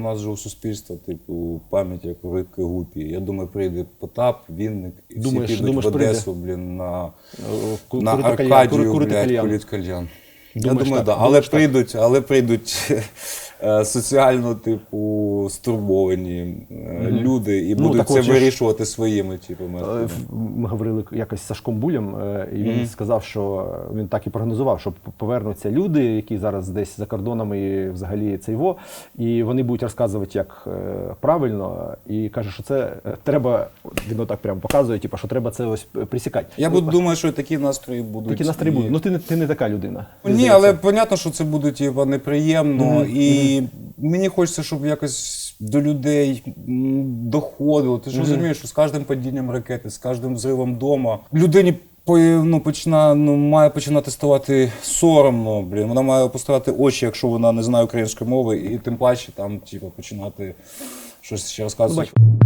У нас же у суспільства, типу, пам'ять як у рибки гупі. Я думаю, прийде Потап, Вінник, і всі Думаєш- підуть думаєш, в? Одесу, блін, на, Ку- на курити кальян, Аркадію, кури- курити блядь, кальян. курити кальян. Я Думаєш думаю, так? да. Але Думаєш так? прийдуть, але прийдуть е, соціально, типу, стурбовані е, люди і Ну, будуть це вирішувати своїми, типу, Е, методами. Ми говорили якось з Сашком Булем, е, і він сказав, що він так і прогнозував, що повернуться люди, які зараз десь за кордонами і взагалі це його, і вони будуть розказувати, як е, правильно, і каже, що це е, треба. Він отак прямо показує, типу, що треба це ось присікати. Я Ну, буду, думаю, що такі настрої будуть. Такі настрої і- будуть. Ну ти не ти не така людина. Ні, Здається. але понятно, що це буде типу, неприємно. І мені хочеться, щоб якось до людей доходило. Ти ж розумієш, що з кожним падінням ракети, з кожним взривом вдома людині ну, почина, ну, має починати ставати соромно. Блін. Вона має опускати очі, якщо вона не знає української мови, і тим паче там, типу, починати щось ще розказувати. Ну,